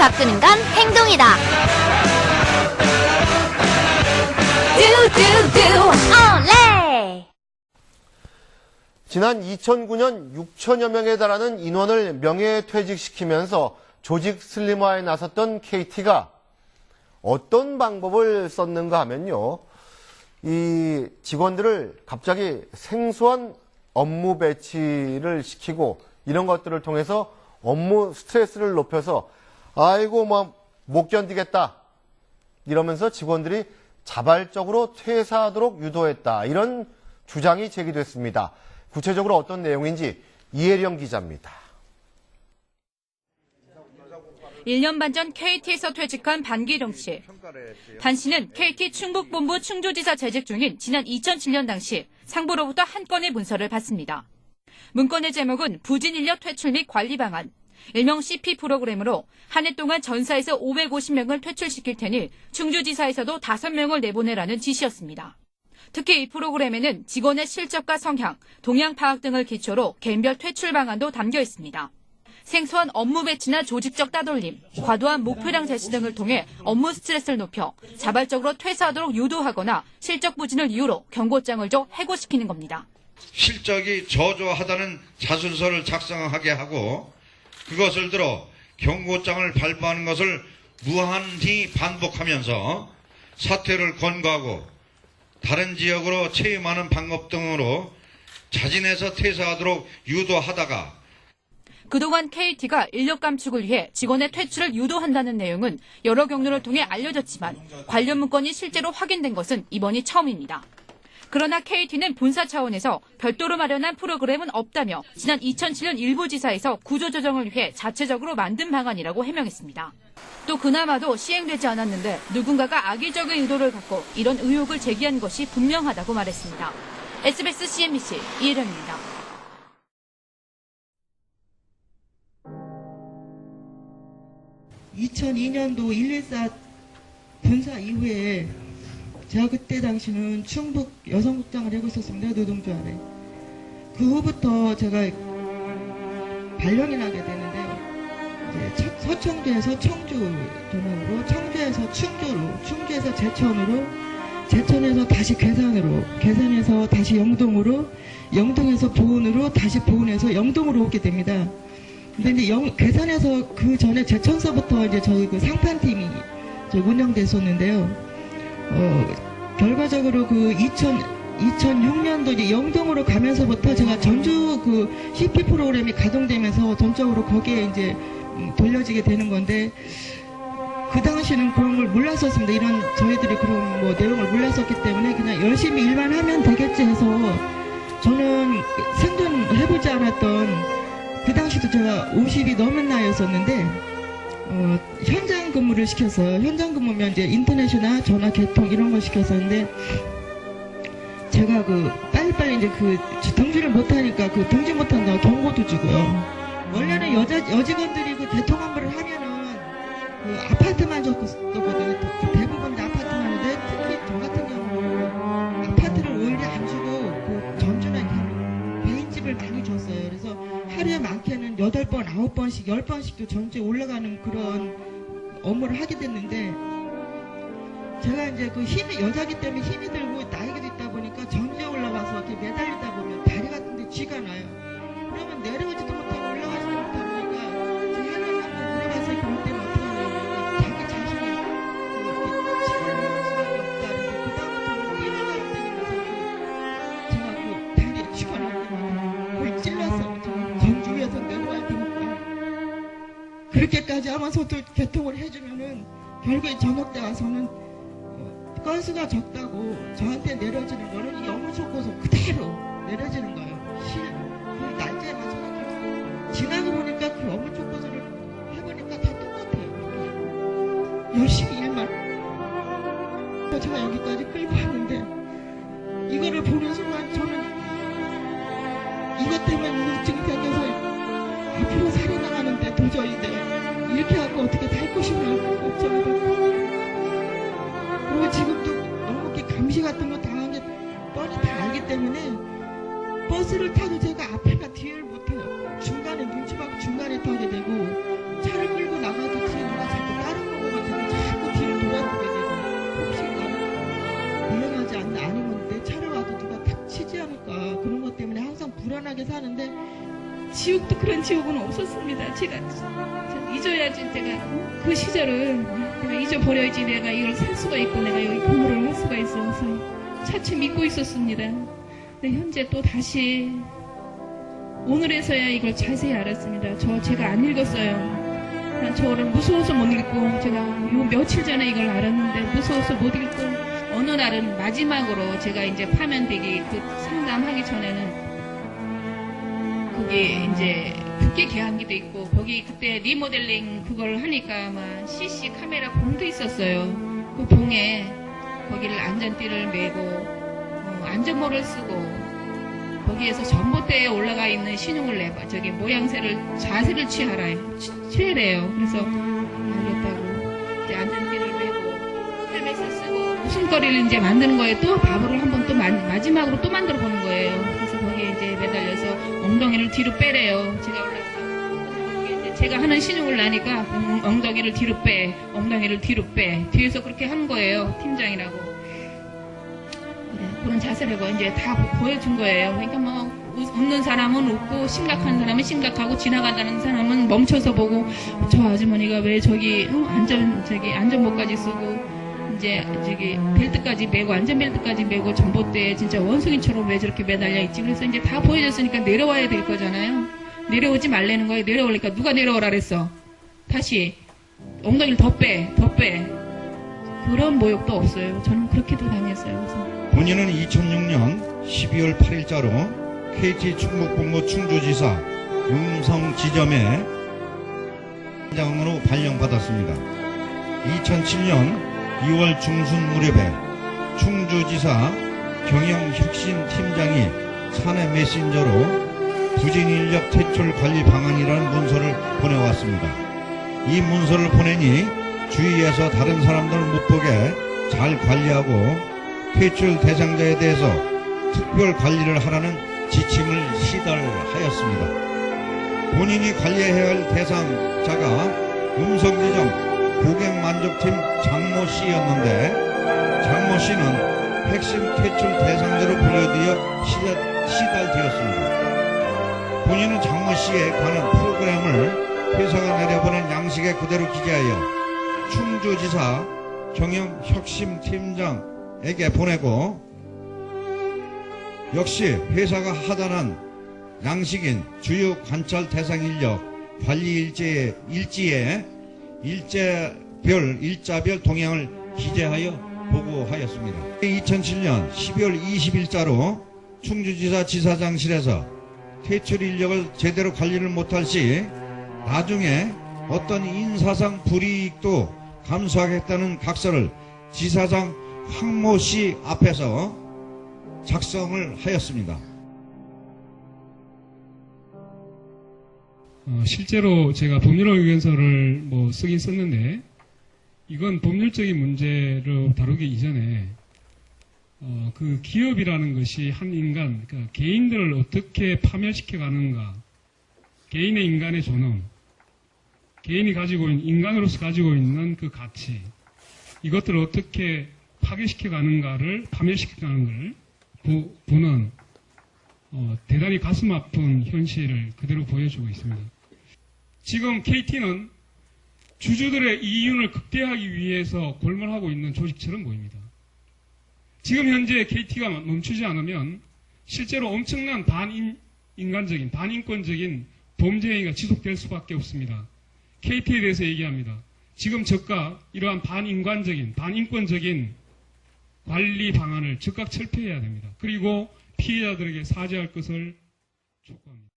바꾸는 건 행동이다. 지난 2009년 6천여 명에 달하는 인원을 명예퇴직시키면서 조직 슬림화에 나섰던 KT가 어떤 방법을 썼는가 하면요. 이 직원들을 갑자기 생소한 업무 배치를 시키고 이런 것들을 통해서 업무 스트레스를 높여서 아이고 뭐 못 견디겠다 이러면서 직원들이 자발적으로 퇴사하도록 유도했다. 이런 주장이 제기됐습니다. 구체적으로 어떤 내용인지 이혜령 기자입니다. 1년 반 전 KT에서 퇴직한 반기룡 씨. 반 씨는 KT 충북본부 충주지사 재직 중인 지난 2007년 당시 상부로부터 한 건의 문서를 받습니다. 문건의 제목은 부진 인력 퇴출 및 관리 방안, 일명 CP 프로그램으로 한 해 동안 전사에서 550명을 퇴출시킬 테니 충주지사에서도 5명을 내보내라는 지시였습니다. 특히 이 프로그램에는 직원의 실적과 성향, 동향 파악 등을 기초로 개인별 퇴출 방안도 담겨 있습니다. 생소한 업무 배치나 조직적 따돌림, 과도한 목표량 제시 등을 통해 업무 스트레스를 높여 자발적으로 퇴사하도록 유도하거나 실적 부진을 이유로 경고장을 줘 해고시키는 겁니다. 실적이 저조하다는 자순서를 작성하게 하고 그것을 들어 경고장을 발부하는 것을 무한히 반복하면서 사퇴를 권고하고 다른 지역으로 채용하는 방법 등으로 자진해서 퇴사하도록 유도하다가 그동안 KT가 인력 감축을 위해 직원의 퇴출을 유도한다는 내용은 여러 경로를 통해 알려졌지만 관련 문건이 실제로 확인된 것은 이번이 처음입니다. 그러나 KT는 본사 차원에서 별도로 마련한 프로그램은 없다며 지난 2007년 일부 지사에서 구조조정을 위해 자체적으로 만든 방안이라고 해명했습니다. 또 그나마도 시행되지 않았는데 누군가가 악의적인 의도를 갖고 이런 의혹을 제기한 것이 분명하다고 말했습니다. SBS CNBC 이혜령입니다. (2002년도) (114) 분사 이후에 제가 그때 당시는 충북 여성국장을 하고 있었습니다. 노동조 아래. 그 후부터 제가 발령이 나게 되는데 이제 서청주에서 청주 도로로 청주에서 충주로 충주에서 제천으로 제천에서 다시 괴산으로 괴산에서 다시 영동으로 영동에서 보은으로 다시 보은에서 영동으로 오게 됩니다. 근데 이제 영, 괴산에서 그 전에 제천서부터 이제 저희 그 상판팀이 운영됐었는데요. 어, 결과적으로 그 2000, 2006년도 이제 영동으로 가면서부터 제가 전주 그 CP 프로그램이 가동되면서 전적으로 거기에 이제 음, 돌려지게 되는 건데 그 당시는 그런 걸 몰랐었습니다. 이런 저희들이 그런 뭐 내용을 몰랐었기 때문에 그냥 열심히 일만 하면 되겠지 해서 저는 생존해보지 않았던 그 당시도 제가 50이 넘은 나이였었는데 어, 현장 근무를 시켜서 현장 근무면 이제 인터넷이나 전화 개통 이런 걸 시켰었는데 제가 그 빨리빨리 이제 그 등지를 못하니까 그 등지 못한다고 경고도 주고요. 원래는 여자 여직원들이 그 대통 환불을 하면은 그 아파트만 줬거든요. 대부분 다 아파트만 하는데 많게는 8번, 9번씩, 10번씩도 전주에 올라가는 그런 업무를 하게 됐는데 제가 이제 그 힘이 여자기 때문에 힘이 들고 나이가 있다 보니까 전주에 올라가서 이렇게 매달리다 보면 다리 같은데 쥐가 나요. 그러면 내려오지도 그렇게까지 하면서도 개통을 해주면은 결국에 저녁 때 와서는 어, 건수가 적다고 저한테 내려지는 거는 영어 속고서 그대로 내려지는 거예요. 실, 그 날짜에 맞춰서 지나고 보니까 그 업무 초고서를 해보니까 다 똑같아요. 열심히 일만. 제가 여기까지 끌고 왔는데 이거를 보는 순간 저는 이것 때문에 우울증이 생겨서 앞으로 살아나가는데 도저히 내가 버스를 타도 제가 앞에가 뒤를 못해요. 중간에 눈치 받고 중간에 타게 되고 차를 끌고 나가도 뒤에 누가 자꾸 다른 거 같아서 자꾸 뒤를 돌아보게 되고 혹시 나는 유행하지 않는 아니면 내 차를 와도 누가 탁 치지 않을까 그런 것 때문에 항상 불안하게 사는데 지옥도 그런 지옥은 없었습니다. 제가 잊어야지 제가 그 시절은 내가 잊어버려야지 내가 이걸 살 수가 있고 내가 여기 보물을 할 수가 있어서 차츰 믿고 있었습니다. 근데 현재 또 다시 오늘에서야 이걸 자세히 알았습니다. 저 제가 안 읽었어요. 난 저를 무서워서 못 읽고 제가 요 며칠 전에 이걸 알았는데 무서워서 못 읽고 어느 날은 마지막으로 제가 이제 파면되기 그 상담하기 전에는 거기 이제 국회 개항기도 있고 거기 그때 리모델링 그걸 하니까 아마 CC 카메라 봉도 있었어요. 그 봉에 거기를 안전띠를 메고 어, 안전모를 쓰고 거기에서 전봇대에 올라가 있는 신용을 내봐 저기 모양새를 자세를 취하라 취- 취해래요. 그래서 알겠다고 이제 안전띠를 메고 헬멧을 쓰고 웃음거리를 이제 만드는 거에 또 바보를 한번 또 마, 마지막으로 또 만들어 보는 거예요. 그래서 거기에 이제 매달려서 엉덩이를 뒤로 빼래요. 제가 올라서 제가 하는 신용을 나니까 음, 엉덩이를 뒤로 빼, 엉덩이를 뒤로 빼 뒤에서 그렇게 하는 거예요. 팀장이라고. 그런 자세를 뭐 이제 다 보- 보여준 거예요. 그러니까 뭐 웃- 웃는 사람은 웃고 심각한 사람은 심각하고 지나가다는 사람은 멈춰서 보고 저 아주머니가 왜 저기 어, 안전 저기 안전모까지 쓰고 이제 저기 벨트까지 메고 안전벨트까지 메고 전봇대에 진짜 원숭이처럼 왜 저렇게 매달려 있지? 그래서 이제 다 보여줬으니까 내려와야 될 거잖아요. 내려오지 말라는 거예요. 내려오니까 누가 내려오라 그랬어? 다시. 엉덩이를 더 빼 더 빼. 그런 모욕도 없어요. 저는 그렇게도 당했어요. 그래서 본인은 2006년 12월 8일자로 KT 충북본부 충주지사 음성 지점에 장으로 발령받았습니다. 2007년 2월 중순 무렵에 충주지사 경영혁신팀장이 사내 메신저로 부진 인력 퇴출 관리 방안이라는 문서를 보내왔습니다. 이 문서를 보내니 주위에서 다른 사람들 못 보게 잘 관리하고 퇴출 대상자에 대해서 특별 관리를 하라는 지침을 시달하였습니다. 본인이 관리해야 할 대상자가 음성지점 고객만족팀 장모 씨였는데 장모 씨는 핵심 퇴출 대상자로 분류되어 시달, 시달되었습니다. 본인은 장모 씨에 관한 프로그램을 회사가 내려보낸 양식에 그대로 기재하여 충주지사 경영혁신팀장 에게 보내고 역시 회사가 하단한 양식인 주요 관찰 대상 인력 관리 일지에, 일지에 일제별, 일자별 동향을 기재하여 보고하였습니다. 2007년 12월 20일자로 충주지사 지사장실에서 퇴출 인력을 제대로 관리를 못할 시 나중에 어떤 인사상 불이익도 감수하겠다는 각서를 지사장 황모 씨 앞에서 작성을 하였습니다. 어, 실제로 제가 법률 의견서를 뭐 쓰긴 썼는데 이건 법률적인 문제로 다루기 이전에 어, 그 기업이라는 것이 한 인간, 그러니까 개인들을 어떻게 파멸시켜 가는가, 개인의 인간의 존엄, 개인이 가지고 있는 인간으로서 가지고 있는 그 가치, 이것들을 어떻게 파괴시켜 가는가를 파멸시켜 가는 걸 보, 보는 어, 대단히 가슴 아픈 현실을 그대로 보여주고 있습니다. 지금 KT는 주주들의 이윤을 극대화하기 위해서 골몰하고 있는 조직처럼 보입니다. 지금 현재 KT가 멈추지 않으면 실제로 엄청난 반인간적인, 반인권적인 범죄 행위가 지속될 수밖에 없습니다. KT에 대해서 얘기합니다. 지금 저가 이러한 반인간적인, 반인권적인 관리 방안을 즉각 철폐해야 됩니다. 그리고 피해자들에게 사죄할 것을 촉구합니다.